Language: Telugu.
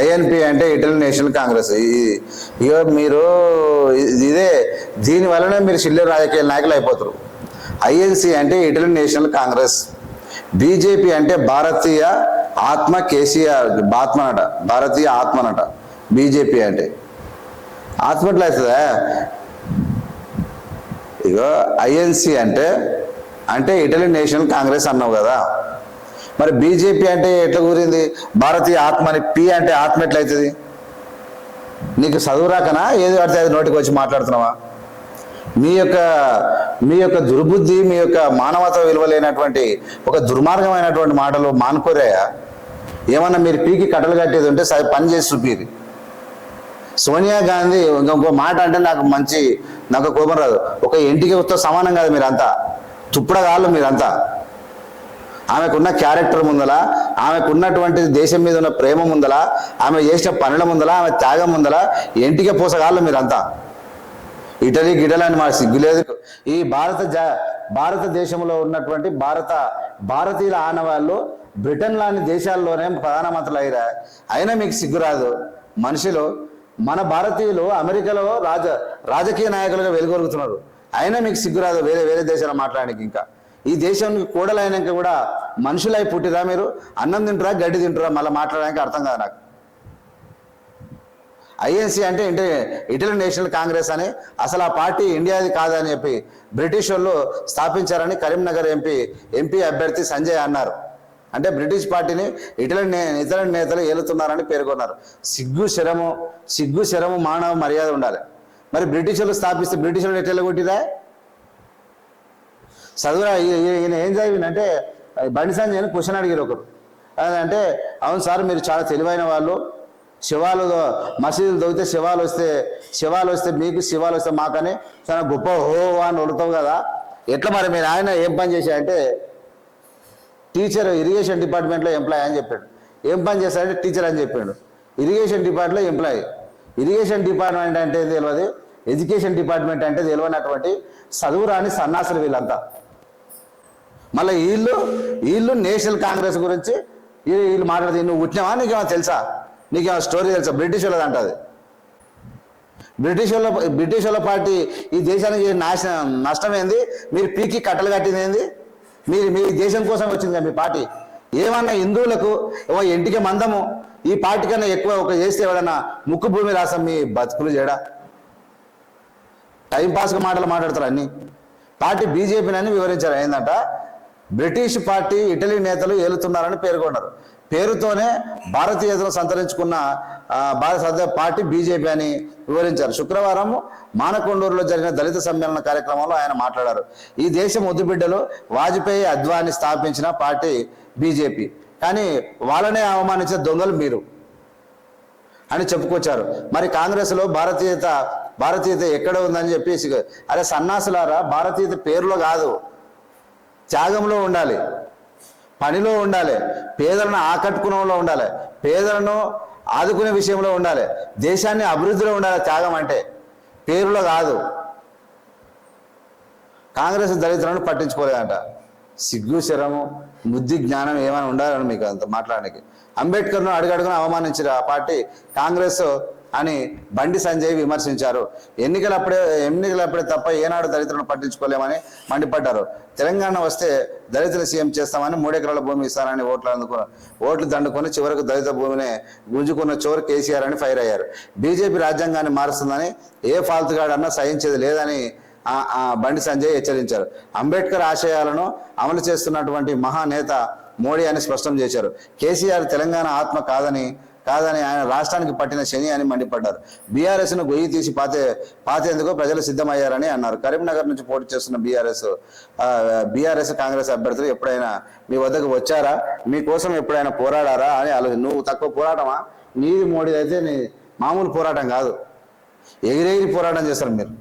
ఐఎన్పి అంటే ఇటలీ నేషనల్ కాంగ్రెస్. ఇగో మీరు ఇదే దీని వలనే మీరు చిల్లర రాజకీయ నాయకులు అయిపోతారు ఐఎన్సి అంటే ఇటలీ నేషనల్ కాంగ్రెస్. బీజేపీ అంటే భారతీయ ఆత్మ కేసీఆర్ ఆత్మనట భారతీయ ఆత్మనట బీజేపీ అంటే. ఆత్మ ఎట్లా అవుతుందా ఇగో ఐఎన్సి అంటే అంటే ఇటలీ నేషనల్ కాంగ్రెస్ అన్నావు కదా. మరి బీజేపీ అంటే ఎట్లా కూరింది భారతీయ ఆత్మ అని పి అంటే ఆత్మ ఎట్లయితుంది? నీకు చదువు రాకనా? ఏది పడితే అది నోటికి వచ్చి మాట్లాడుతున్నావా? మీ యొక్క మీ యొక్క దుర్బుద్ధి మీ యొక్క మానవత విలువ లేనటువంటి ఒక దుర్మార్గమైనటువంటి మాటలు మానుకోరాయా? ఏమన్నా మీరు పీకి కట్టలు కట్టేది ఉంటే సరే పని చేసి చూపిది సోనియా గాంధీ ఇంకొక మాట అంటే నాకు మంచి నాకు కోపం రాదు. ఒక ఇంటికి వస్తే సమానం కాదు మీరంతా. తుప్పడగాళ్ళు మీరంతా. ఆమెకున్న క్యారెక్టర్ ముందల ఆమెకున్నటువంటి దేశం మీద ఉన్న ప్రేమ ముందల ఆమె చేసిన పనుల ముందల ఆమె త్యాగం ముందల ఇంటికి పోసగాళ్ళు మీరంతా. ఇటలీ గిటలీ అని మా సిగ్గులేదు ఈ భారత జా భారతదేశంలో ఉన్నటువంటి భారత భారతీయుల ఆనవాళ్ళు బ్రిటన్ లాంటి దేశాల్లోనే ప్రధానమంత్రులు అయ్యారా అయినా మీకు సిగ్గురాదు మనుషులు మన భారతీయులు అమెరికాలో రాజ రాజకీయ నాయకులుగా వెలుగొలుగుతున్నారు అయినా మీకు సిగ్గురాదు వేరే వేరే దేశాలు మాట్లాడడానికి ఇంకా. ఈ దేశానికి కూడలైనాక కూడా మనుషులై పుట్టిరా మీరు? అన్నం తింటురా గడ్డి తింటురా? మళ్ళీ మాట్లాడడానికి అర్థం కాదు నాకు. ఐఎన్సీ అంటే ఇంటి ఇటలీ నేషనల్ కాంగ్రెస్ అని అసలు ఆ పార్టీ ఇండియాది కాదని చెప్పి బ్రిటిష్ వాళ్ళు స్థాపించారని కరీంనగర్ ఎంపీ ఎంపీ అభ్యర్థి సంజయ్ అన్నారు. అంటే బ్రిటిష్ పార్టీని ఇటలీ నే ఇతర నేతలు ఏలుతున్నారని పేర్కొన్నారు. సిగ్గు శరము సిగ్గు శరము మానవ మర్యాద ఉండాలి. మరి బ్రిటిష్ స్థాపిస్తే బ్రిటిష్ వాళ్ళు ఎట్లా కొట్టిరా? చదువురా ఈయన ఏం చదివిందంటే బండి సంజయ్ అని క్వశ్చన్ అడిగారు ఒకరు. అంటే అవును సార్ మీరు చాలా తెలివైన వాళ్ళు. శివాలు మసీదులు దొరికితే శివాలు వస్తే శివాలు వస్తే మీకు శివాలు వస్తే మాకని చాలా గొప్ప హో అని వడుతావు కదా. ఎట్లా మరి మీరు ఆయన ఏం పని చేశారంటే టీచర్ ఇరిగేషన్ డిపార్ట్మెంట్లో ఎంప్లాయ్ అని చెప్పాడు. ఏం పని చేశాడంటే టీచర్ అని చెప్పాడు. ఇరిగేషన్ డిపార్ట్మెంట్లో ఎంప్లాయ్. ఇరిగేషన్ డిపార్ట్మెంట్ అంటే తెలియదు ఎడ్యుకేషన్ డిపార్ట్మెంట్ అంటే తెలియనటువంటి చదువురాని సన్నాసులు వీళ్ళంతా. మళ్ళీ వీళ్ళు వీళ్ళు నేషనల్ కాంగ్రెస్ గురించి వీళ్ళు మాట్లాడితే నువ్వు పుట్టినావా? నీకేమో తెలుసా? నీకేమో స్టోరీ తెలుసా? బ్రిటిష్ వాళ్ళది అంటది. బ్రిటిష్ వాళ్ళ బ్రిటిష్ వాళ్ళ పార్టీ ఈ దేశానికి నాశనం నష్టం ఏంది? మీరు పీకి కట్టలు కట్టింది ఏంది? మీరు మీ దేశం కోసం వచ్చింది కదా మీ పార్టీ. ఏమన్నా హిందువులకు ఓ ఇంటికి మందము ఈ పార్టీ కన్నా ఎక్కువ ఒక చేస్తే ఎవడన్నా ముక్కు భూమి రాసం మీ బతుకులు చేయడా? టైంపాస్గా మాటలు మాట్లాడతారు అన్నీ. పార్టీ బీజేపీని అని వివరించారు. ఏంటంటే బ్రిటిష్ పార్టీ ఇటలీ నేతలు ఏలుతున్నారని పేర్కొన్నారు. పేరుతోనే భారతీయతను సంతరించుకున్న భారత పార్టీ బీజేపీ అని వివరించారు. శుక్రవారం మానకొండూరులో జరిగిన దళిత సమ్మేళన కార్యక్రమంలో ఆయన మాట్లాడారు. ఈ దేశం ముద్దుబిడ్డలు వాజ్పేయి అద్వాని స్థాపించిన పార్టీ బీజేపీ. కానీ వాళ్ళనే అవమానించిన దొంగలు మీరు అని చెప్పుకొచ్చారు. మరి కాంగ్రెస్లో భారతీయత భారతీయత ఎక్కడ ఉందని చెప్పేసి అరే సన్నాసులారా భారతీయత పేరులో కాదు. త్యాగంలో ఉండాలి. పనిలో ఉండాలి. పేదలను ఆకట్టుకునేలో ఉండాలి. పేదలను ఆదుకునే విషయంలో ఉండాలి. దేశాన్ని అభివృద్ధిలో ఉండాలి త్యాగం అంటే. పేరులో కాదు. కాంగ్రెస్ దళితులను పట్టించుకోలేదంట. సిగ్గు శరము బుద్ధి జ్ఞానం ఏమైనా ఉండాలని మీకు అంత మాట్లాడడానికి. అంబేద్కర్ను అడుగడుగున అవమానించిన ఆ పార్టీ. కాంగ్రెస్ అని బండి సంజయ్ విమర్శించారు. ఎన్నికలప్పుడే ఎన్నికలప్పుడే తప్ప ఏనాడు దళితులను పట్టించుకోలేమని మండిపడ్డారు. తెలంగాణ వస్తే దళితుల సీఎం చేస్తామని మూడెకరాల భూమి ఇస్తానని ఓట్లు అందుకున్న ఓట్లు దండుకొని చివరకు దళిత భూమిని గుంజుకున్న చోరు కేసీఆర్ అని ఫైర్ అయ్యారు. బీజేపీ రాజ్యాంగాన్ని మారుస్తుందని ఏ ఫాల్తుగాడన్నా సహించేది లేదని ఆ- బండి సంజయ్ హెచ్చరించారు. అంబేద్కర్ ఆశయాలను అమలు చేస్తున్నటువంటి మహానేత మోడీ అని స్పష్టం చేశారు. కేసీఆర్ తెలంగాణ ఆత్మ కాదని కాదని ఆయన రాష్ట్రానికి పట్టిన శని అని మండిపడ్డారు. బీఆర్ఎస్ను గొయ్యి తీసి పాతే పాతేందుకు ప్రజలు సిద్ధమయ్యారని అన్నారు. కరీంనగర్ నుంచి పోటీ చేస్తున్న బీఆర్ఎస్ బీఆర్ఎస్ కాంగ్రెస్ అభ్యర్థులు ఎప్పుడైనా మీ వద్దకు వచ్చారా? మీకోసం ఎప్పుడైనా పోరాడారా అని ఆలోచన నువ్వు తక్కువ పోరాటమా? నీది మోడీ అయితే నీ మామూలు పోరాటం కాదు. ఎగిరెగిరి పోరాటం చేస్తారు మీరు.